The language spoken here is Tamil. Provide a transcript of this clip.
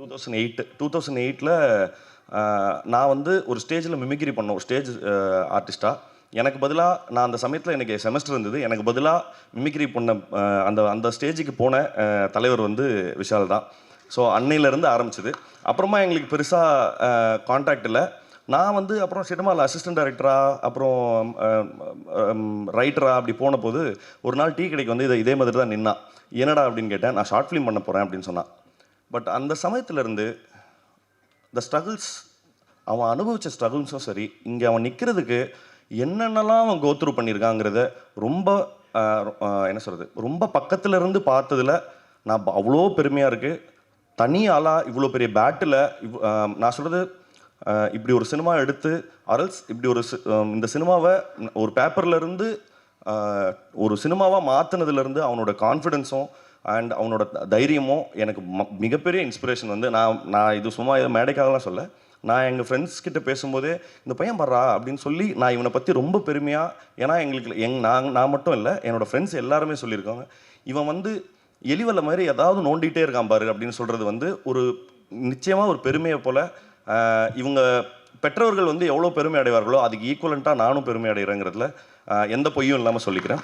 Two thousand eight two thousand எயிட்டில் நான் வந்து ஒரு ஸ்டேஜில் மிமிக்ரி பண்ணோம் ஒரு ஸ்டேஜ் ஆர்டிஸ்ட்டாக எனக்கு பதிலாக நான் அந்த சமயத்தில் எனக்கு செமஸ்டர் இருந்தது. எனக்கு பதிலாக மிமிக்ரி பண்ண அந்த அந்த ஸ்டேஜுக்கு போன தலைவர் வந்து விஷால் தான். ஸோ அன்னையிலேருந்து ஆரம்பிச்சது. அப்புறமா எங்களுக்கு பெருசாக கான்டாக்ட் இல்லை. நான் வந்து அப்புறம் சினிமாவில் அசிஸ்டன்ட் டைரக்டரா அப்புறம் ரைட்டராக அப்படி போன போது ஒரு நாள் டீ கடைக்கு வந்து இதை இதே மாதிரி தான் நின்னா என்னடா அப்படின்னு கேட்டேன். நான் ஷார்ட் ஃபிலிம் பண்ண போகிறேன் அப்படின்னு சொன்னான். பட் அந்த சமயத்துலேருந்து இந்த த ஸ்ட்ரகிள்ஸ் அவன் அனுபவித்த ஸ்ட்ரகிள்ஸும் சரி இங்கே அவன் நிற்கிறதுக்கு என்னென்னலாம் அவன் கோத்ரூ பண்ணியிருக்காங்கிறத ரொம்ப என்ன சொல்கிறது ரொம்ப பக்கத்தில் இருந்து பார்த்ததில் நான் அவ்வளோ பெருமையாக இருக்குது தனி ஆளாக இவ்வளோ பெரிய பேட்டில் இவ் நான் சொல்கிறது இப்படி ஒரு சினிமா எடுத்து அரல்ஸ் இப்படி ஒரு சி- இந்த சினிமாவை ஒரு பேப்பர்லேருந்து ஒரு சினிமாவாக மாற்றினதுலேருந்து அவனோட கான்ஃபிடென்ஸும் அண்ட் அவனோட தைரியமும் எனக்கு ம- மிகப்பெரிய இன்ஸ்பிரேஷன் வந்து நான் நான் இது சும்மா இதை மேடைக்காகலாம் சொல்ல. நான் எங்கள் ஃப்ரெண்ட்ஸ் கிட்ட பேசும்போதே இந்த பையன் பர்றா அப்படின்னு சொல்லி நான் இவனை பற்றி ரொம்ப பெருமையாக ஏன்னா எங்களுக்கு எங் நான் நான் மட்டும் இல்லை என்னோட ஃப்ரெண்ட்ஸ் எல்லாருமே சொல்லியிருக்காங்க. இவன் வந்து எலிவல்ல மாதிரி ஏதாவது நோண்டிகிட்டே இருக்கான் பாரு அப்படின்னு சொல்கிறது வந்து ஒரு நிச்சயமாக ஒரு பெருமையை போல் இவங்க பெற்றோர்கள் வந்து எவ்வளோ பெருமை அடைவார்களோ அதுக்கு ஈக்குவலண்ட்டாக நானும் பெருமை அடைகிறேங்கிறதுல எந்த பொய்யும் இல்லாமல் சொல்லிக்கிறேன்.